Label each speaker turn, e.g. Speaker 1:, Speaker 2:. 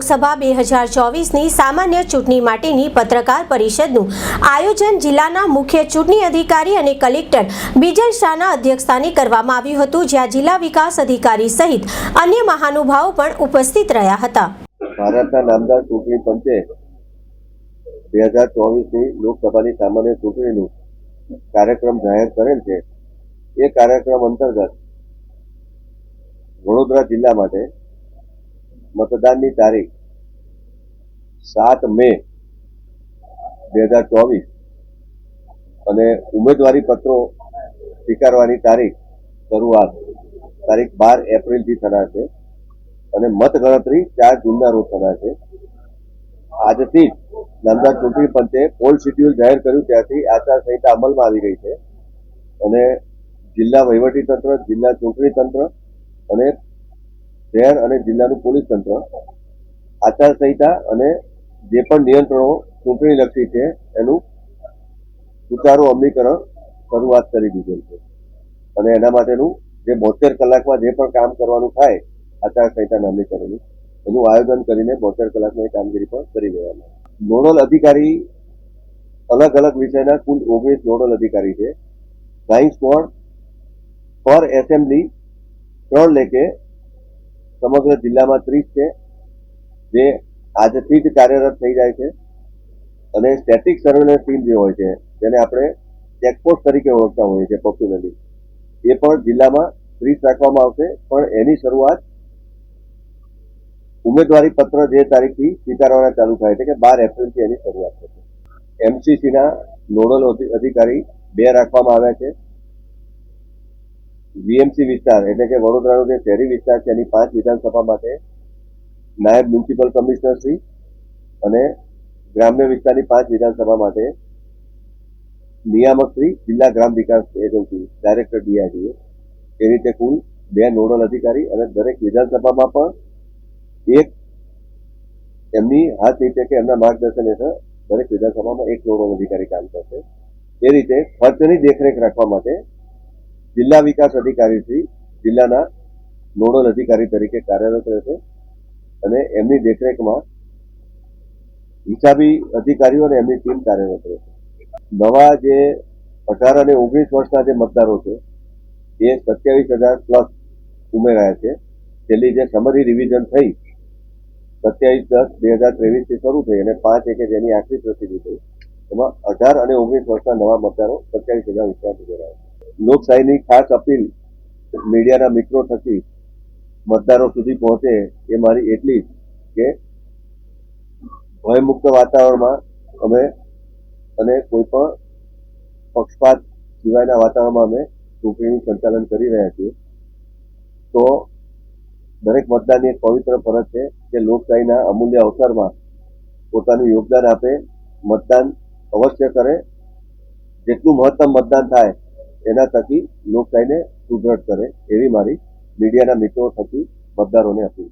Speaker 1: લોકસભા બે હજાર ચોવીસની સામાન્ય ચૂંટણી માટેની પત્રકાર પરિષદનું આયોજન જિલ્લાના મુખ્ય ચૂંટણી અધિકારી અને કલેક્ટર બિજલ શાહના અધ્યક્ષસ્થાને કરવામાં આવ્યું હતું, જ્યાં જિલ્લા વિકાસ અધિકારી સહિત અન્ય મહાનુભાવો પણ ઉપસ્થિત રહ્યા હતા.
Speaker 2: ભારતના નામદાર ચૂંટણી પંચે બે હજાર ચોવીસની લોકસભાની સામાન્ય ચૂંટણીનું કાર્યક્રમ જાહેર કરેલ છે. એ કાર્યક્રમ અંતર્ગત વડોદરા જિલ્લા માટે મતદાનની તારીખ સાત મે બે હજાર ચોવીસ અને ઉમેદવારી પત્રો સ્વીકારવાની તારીખ શરૂઆત તારીખ બાર એપ્રિલથી થનાર છે અને મતગણતરી ચાર જૂનના રોજ થનાર છે. આજથી જ નામદાર ચૂંટણી પંચે પોલ શિડ્યુલ જાહેર કર્યું ત્યારથી આચારસંહિતા અમલમાં આવી ગઈ છે અને જિલ્લા વહીવટી તંત્ર, જિલ્લા ચૂંટણી તંત્ર અને શહેર અને જિલ્લાનું પોલીસ તંત્ર, આચારસંહિતા અને જે પણ નિયંત્રણો ચૂંટણી લક્ષી છે, એનું સુચારું અમલીકરણ શરૂઆત કરી દીધેલ છે. અને એના માટેનું જે બોતેર કલાકમાં જે પણ કામ કરવાનું થાય, આચારસંહિતાના અમલીકરણનું, એનું આયોજન કરીને બોતેર કલાકમાં એ કામગીરી પણ કરી દેવામાં નોડલ અધિકારી, અલગ અલગ વિષયના કુલ ઓગણીસ નોડલ અધિકારી છે. ફ્લાઇંગ સ્કોડ પર એસેમ્બલી ત્રણ લેખે સમગ્ર જિલ્લામાં ત્રીસ છે, જે આજથી જ કાર્યરત થઈ જાય છે. અને સ્ટેટિક સર્વેલન્સ ટીમ જે હોય છે, જેને આપણે ચેકપોસ્ટ તરીકે ઓળખતા હોઈએ છીએ પોપ્યુલરલી એ પણ જિલ્લામાં ત્રીસ રાખવામાં આવશે, પણ એની શરૂઆત ઉમેદવારી પત્ર જે તારીખથી સ્વીકારવાના ચાલુ થાય છે, કે બાર એપ્રિલથી એની શરૂઆત થશે. એમસીસીના નોડલ અધિકારી બે રાખવામાં આવ્યા છે. વીએમસી વિસ્તાર એટલે કે વડોદરાનો જે શહેરી વિસ્તાર છે, એની પાંચ વિધાનસભા માટે નાયબ મ્યુનિસિપલ કમિશનર શ્રી અને ગ્રામ્ય વિસ્તારની પાંચ વિધાનસભા માટે નિયામક શ્રી, જિલ્લા ગ્રામ વિકાસ એજન્સી, ડાયરેક્ટર ડીઆરડીએ એ રીતે કુલ બે નોડલ અધિકારી અને દરેક વિધાનસભામાં પણ એક એમની હાથ નીચે કે એમના માર્ગદર્શન હેઠળ દરેક વિધાનસભામાં એક નોડલ અધિકારી કામ કરશે. એ રીતે ખર્ચની દેખરેખ રાખવા માટે જિલ્લા વિકાસ અધિકારી શ્રી જિલ્લાના નોડલ અધિકારી તરીકે કાર્યરત રહેશે અને એમની દેખરેખમાં હિસાબી અધિકારીઓ અને એમની ટીમ કાર્યરત રહેશે. નવા જે અઢાર અને ઓગણીસ વર્ષના જે મતદારો છે, એ સત્યાવીસ હજાર પ્લસ ઉમેરાયા છે. છેલ્લી જે સમરી રિવિઝન થઈ, સત્યાવીસ દસ બે હજાર ત્રેવીસથી શરૂ થઈ અને પાંચ એકે જેની આખરી પ્રસિદ્ધિ થઈ, એમાં અઢાર અને ઓગણીસ વર્ષના નવા મતદારો સત્યાવીસ હજાર ઉપરાંત ઉમેરાયા લોકશાહીની ખાસ અપીલ મીડિયાના મિત્રો થકી મતદારો સુધી પહોંચે એ મારી એટલી જ કે ભયમુક્ત વાતાવરણમાં અમે અને કોઈ પણ પક્ષપાત સિવાયના વાતાવરણમાં અમે ચૂંટણીનું સંચાલન કરી રહ્યા છીએ. તો દરેક મતદારની એક પવિત્ર ફરજ છે કે લોકશાહીના અમૂલ્ય અવસરમાં પોતાનું યોગદાન આપે, મતદાન અવશ્ય કરે. જેટલું મહત્તમ મતદાન થાય એના થકી લોકશાહીને સુદૃઢ કરે એવી મારી મીડિયાના મિત્રો થકી મતદારોને અપીલ